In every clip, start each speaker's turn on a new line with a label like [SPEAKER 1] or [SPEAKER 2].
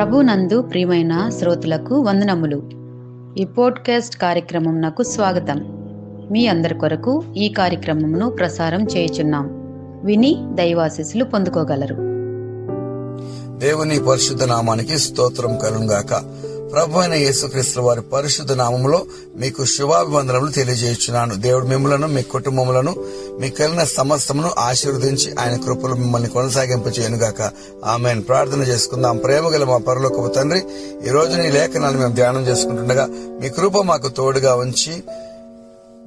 [SPEAKER 1] ప్రభునందు ప్రియమైన శ్రోతలకు వందనములు. ఈ పోడ్కాస్ట్ కార్యక్రమం నాకు స్వాగతం. మీ అందరి కొరకు ఈ కార్యక్రమమును ప్రసారం చేయుచున్నాం. విని దైవాశీస్సులు పొందుకోగలరు.
[SPEAKER 2] దేవుని పరిశుద్ధ నామానికి స్తోత్రం కలుగాక. ప్రభు అయిన యేసుక్రీస్తు వారి పరిశుద్ధ నామములో మీకు శుభాభివందనములు తెలియజేయుచున్నాను. దేవుడు మిమ్మలను మీ కుటుంబములను మీ కలిగిన సమస్తమును ఆశీర్వదించి ఆయన కృపలు మిమ్మల్ని కొనసాగింపచేయనుగాక. ఆమెను. ప్రార్థన చేసుకుందాం. ప్రేమ గల మా పరలోకపు తండ్రి ఈ రోజు నీ లేఖనాన్ని మేము ధ్యానం చేసుకుంటుండగా మీ కృప మాకు తోడుగా ఉంచి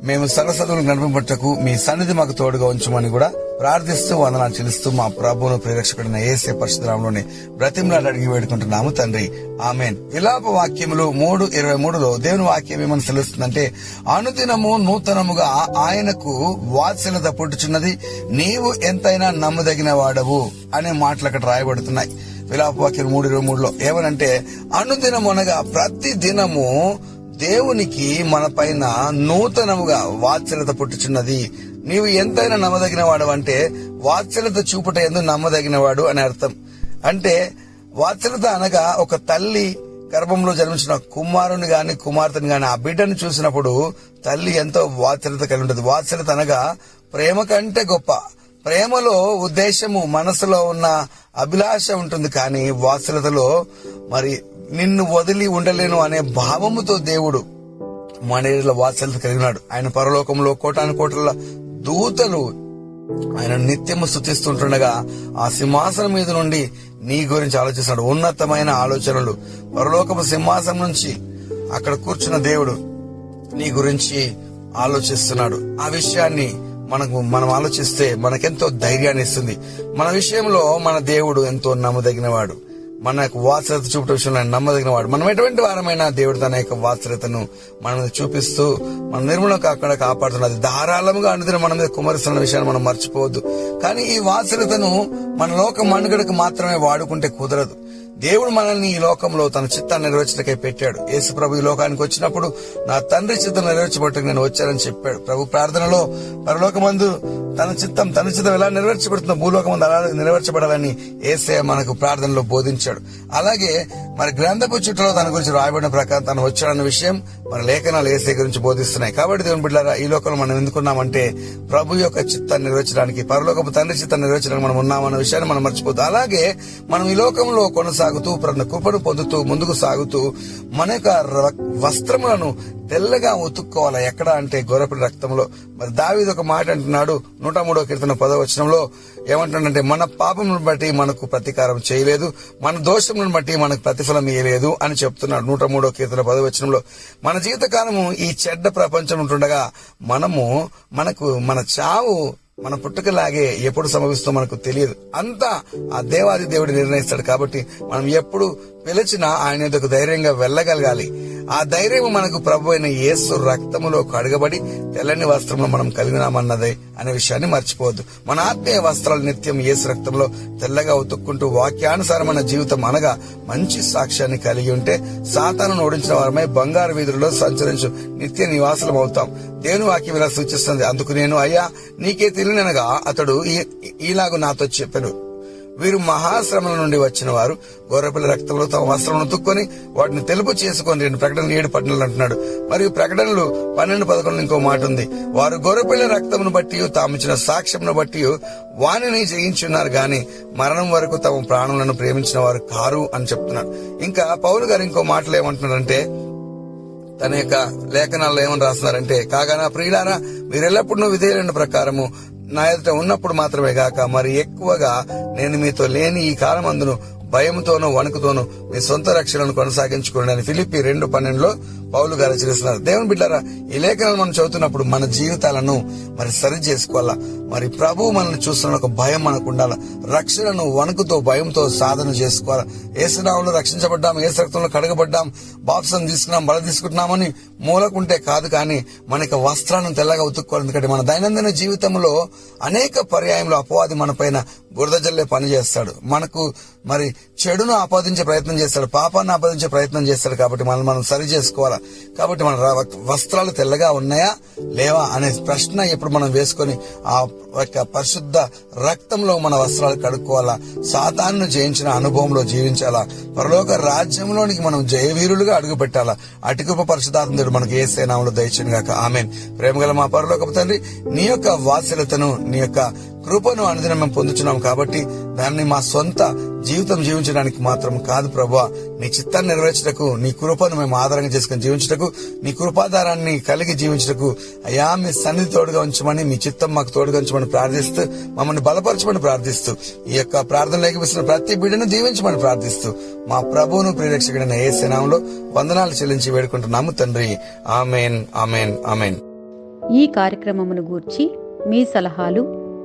[SPEAKER 2] మేము సరస్వతులకు నడిపింపటకు మీ సన్నిధి మాకు తోడుగా ఉంచమని కూడా ప్రార్థిస్తూ వందనాలు చెల్లిస్తూ మా ప్రభువును ప్రేరక్షకుడిన ఏసే పరిశుద్ధరాములోని బ్రతిమలాడు అడిగి వేడుకుంటున్నాము తండ్రి. ఆమెన్. విలాప వాక్యములు మూడు ఇరవై మూడులో దేవుని వాక్యం ఏమని తెలుస్తుందంటే అనుదినము నూతనముగా ఆయనకు వాత్సల్యత పుట్టుచున్నది నీవు ఎంతైనా నమ్మదగిన వాడవు అనే మాటలు అక్కడ రాయబడుతున్నాయి. విలాప వాక్యం మూడు ఇరవై మూడులో ఏమనంటే అనుదినము అనగా ప్రతి దినము దేవునికి మన పైన నూతనముగా వాత్సల్యత పుట్టుచున్నది. నీవు ఎంతైనా నమ్మదగిన వాడు అంటే వాత్సల్యత చూపుట ఎందు నమ్మదగిన వాడు అని అర్థం. అంటే వాత్సల్యత అనగా ఒక తల్లి గర్భంలో జన్మించిన కుమారుని గాని కుమార్తెని గాని ఆ బిడ్డను చూసినప్పుడు తల్లి ఎంతో వాత్సల్యత కలిగి ఉంటుంది. వాత్సల్యత అనగా ప్రేమ కంటే గొప్ప. ప్రేమలో ఉద్దేశము మనసులో ఉన్న అభిలాష ఉంటుంది. కానీ వాత్సల్యతలో మరి నిన్ను వదిలి ఉండలేను అనే భావముతో దేవుడు మానేరుల వాత్సల్యత కలిగినాడు. ఆయన పరలోకంలో కోటాను కోట్ల దూతలు ఆయన నిత్యము స్థుతిస్తుంటుండగా ఆ సింహాసనం మీద నుండి నీ గురించి ఆలోచిస్తున్నాడు. ఉన్నతమైన ఆలోచనలు. పరలోకపు సింహాసనం నుంచి అక్కడ కూర్చున్న దేవుడు నీ గురించి ఆలోచిస్తున్నాడు. ఆ విషయాన్ని మనకు మనం ఆలోచిస్తే మనకెంతో ధైర్యాన్ని ఇస్తుంది. మన విషయంలో మన దేవుడు ఎంతో నమ్మదగినవాడు. మనకు వాత్సరత చూపట విషయంలో ఆయన నమ్మదగిన వాడు. మనం ఎటువంటి వారమైనా దేవుడు తన యొక్క వాత్సరతను మన మీద చూపిస్తూ మన నిర్మూలన కాకుండా కాపాడుతున్నది. ధారాళముగా అనుదిన మన మీద కుమరిస్తున్న విషయాన్ని మనం మర్చిపోవద్దు. కానీ ఈ వాత్సరతను మన లోక మనుగడకు మాత్రమే వాడుకుంటే కుదరదు. దేవుడు మనల్ని ఈ లోకంలో తన చిత్తాన్ని నెరవేర్చడానికై పెట్టాడు. యేసు ప్రభు ఈ లోకానికి వచ్చినప్పుడు నా తండ్రి చిత్తం నెరవేర్చబట్టుకు నేను వచ్చానని చెప్పాడు. ప్రభు ప్రార్థనలో పరలోకమందు తన చిత్తం తన చిత్తం ఎలా నెరవేర్చబడుతుందో భూలోకమందు అలా నెరవేర్చబడాలని ఏసే మనకు ప్రార్థనలో బోధించాడు. అలాగే మరి గ్రంథపు చుట్టలో తన గురించి రాయబడిన ప్రకారం తను వచ్చాడన్న విషయం మన లేఖనాలు ఏసే గురించి బోధిస్తున్నాయి. కాబట్టి దేవుని బిడ్డారా ఈ లోకంలో మనం ఎందుకున్నామంటే ప్రభు యొక్క చిత్తాన్ని నెరవేర్చడానికి పరలోకపు తండ్రి చిత్తాన్ని నెరవేర్చడానికి మనం ఉన్నామన్న విషయాన్ని మనం మర్చిపోతాం అలాగే మనం ఈ లోకంలో కొనసాగుతూ ప్రన్న కృపను పొందుతూ ముందుకు సాగుతూ మన యొక్క వస్త్రములను తెల్లగా ఉతుక్కోవాలి? ఎక్కడ అంటే గొర్రెపిడి రక్తంలో. మరి దావీదు ఒక మాట అంటున్నాడు నూట మూడో కీర్తన పదవచనంలో ఏమంటున్నాడంటే మన పాపమును బట్టి మనకు ప్రతీకారం చేయలేదు మన దోషములను బట్టి మనకు ప్రతిఫలం ఇయ్యలేదు అని చెప్తున్నాడు నూట మూడో కీర్తన పదవచనంలో మన జీవితకాలము ఈ చెడ్డ ప్రపంచం ఉంటుండగా మనము మనకు మన చావు మన పుట్టుకలాగే ఎప్పుడు సంభవిస్తో మనకు తెలియదు. అంతా ఆ దేవాది దేవుడు నిర్ణయిస్తాడు కాబట్టి మనం ఎప్పుడు పిలిచినా ఆయన ఎదుకు ధైర్యంగా వెళ్ళగలగాలి? ఆ ధైర్యం మనకు ప్రభు అయిన యేసు రక్తములో కడగబడి తెల్లని వస్త్రంలో మనం కలిగినామన్నదే అనే విషయాన్ని మర్చిపోవద్దు. మన ఆత్మీయ వస్త్రాలు నిత్యం యేసు రక్తంలో తెల్లగా ఉతుక్కుంటూ వాక్యానుసారమైన జీవితం అనగా మంచి సాక్ష్యాన్ని కలిగి ఉంటే సాతాను ఓడించిన వారమై బంగారు వీధుల్లో సంచరించు నిత్య నివాసులం అవుతాం దేవుని వాక్యం ఇలా సూచిస్తుంది. అందుకు నేను అయ్యా నీకే తెలియనగా అతడు ఈ- ఈలాగు నాతో చెప్పాను. వీరు మహాశ్రమల నుండి వచ్చిన వారు. గొర్రెపిల్ల రక్తంలో తమ వస్త్రమును తుక్కొని వాటిని తెలుపు చేసుకొని రెండు ప్రకటనలు ఏడు పట్టణాలు అంటున్నాడు. మరియు ప్రకటనలు పన్నెండు పదకొండు ఇంకో మాట ఉంది. వారు గొర్రెపిల్ల రక్తమును బట్టి తాము ఇచ్చిన సాక్ష్యమును బట్టి వాణిని జయించున్నారు గాని మరణం వరకు తమ ప్రాణులను ప్రేమించిన వారు కారు అని చెప్తున్నారు ఇంకా పౌలు గారు ఇంకో మాటలు ఏమంటున్నారంటే తన యొక్క లేఖనాల్లో ఏమని రాస్తున్నారంటే కాగా నా ప్రియులారా మీరు ఎల్లప్పుడూ ప్రకారము నా ఎదుట ఉన్నప్పుడు మాత్రమే గాక మరి ఎక్కువగా నేను మీతో లేని ఈ కాలం అందును భయంతోనూ వణుకుతోనూ మీ సొంత రక్షణను కొనసాగించుకోండి అని ఫిలిపి రెండు పన్నెండులో పౌలు గారు హెచ్చరిస్తున్నారు దేవుని బిడ్డారా ఈ లేఖనాలు మనం చదువుతున్నప్పుడు మన జీవితాలను మరి సరి చేసుకోవాలా? మరి ప్రభు మనల్ని చూస్తున్న ఒక భయం మనకు ఉండాలా? రక్షణను వణుకుతో భయంతో సాధన చేసుకోవాలా? ఏసునామంలో రక్షించబడ్డాం ఏ రక్తంలో కడగబడ్డాం బాప్సం తీసుకున్నాం బల తీసుకుంటున్నామని మూలకుంటే కాదు కానీ మనకి వస్త్రాన్ని వస్త్రాలను తెల్లగా ఉతుక్కోవాలి. ఎందుకంటే మన దైనందిన జీవితంలో అనేక పర్యాయంలో అపవాది మన పైన బురద జల్లే పని చేస్తాడు. మనకు మరి చెడును ఆపాదించే ప్రయత్నం చేస్తాడు. పాపాన్ని ఆపాదించే ప్రయత్నం చేస్తాడు కాబట్టి మనం మనం సరి చేసుకోవాలా? కాబట్టి మన వస్త్రాలు తెల్లగా ఉన్నాయా? లేవా? అనే ప్రశ్న ఇప్పుడు మనం వేసుకొని ఆ యొక్క పరిశుద్ధ రక్తంలో మన వస్త్రాలు కడుక్కోవాలా? సాతాన్ని జయించిన అనుభవంలో జీవించాలా? పరలోక రాజ్యంలోనికి మనం జయవీరులుగా అడుగు పెట్టాలా అటుకృప పరిశుధాత్మడు మనకి ఏ సేనాములు దయచిన గాక. ఆమెన్. ప్రేమగల మా పరలోక తండ్రి నీ యొక్క వాత్సల్యతను నీ యొక్క కృపను అనుదినం మేము పొందుతున్నాం కాబట్టి దాన్ని మా సొంత జీవితం జీవించడానికి మాత్రం కాదు ప్రభా. నీ చిత్తాన్ని నెరవేర్చటకు నీ కృపను మేము ఆధారంగా చేసుకుని జీవించటకు నీ కృపాధారాన్ని కలిగి జీవించటకు అయా మీ సన్నిధి తోడుగా ఉంచమని మీ చిత్తం మాకు తోడుగా ఉంచమని ప్రార్థిస్తూ మమ్మల్ని బలపరచమని ప్రార్థిస్తూ ఈ యొక్క ప్రార్థన లేకపోతున్న ప్రతి బిడ్డను దీవించమని ప్రార్థిస్తూ మా ప్రభువును ప్రియరక్షకుడైన ఏ సేనాంలో వందనాలు చెల్లించి వేడుకుంటున్నాము తండ్రి. Amen amen amen.
[SPEAKER 1] ఈ కార్యక్రమమును గూర్చి మీ సలహాలు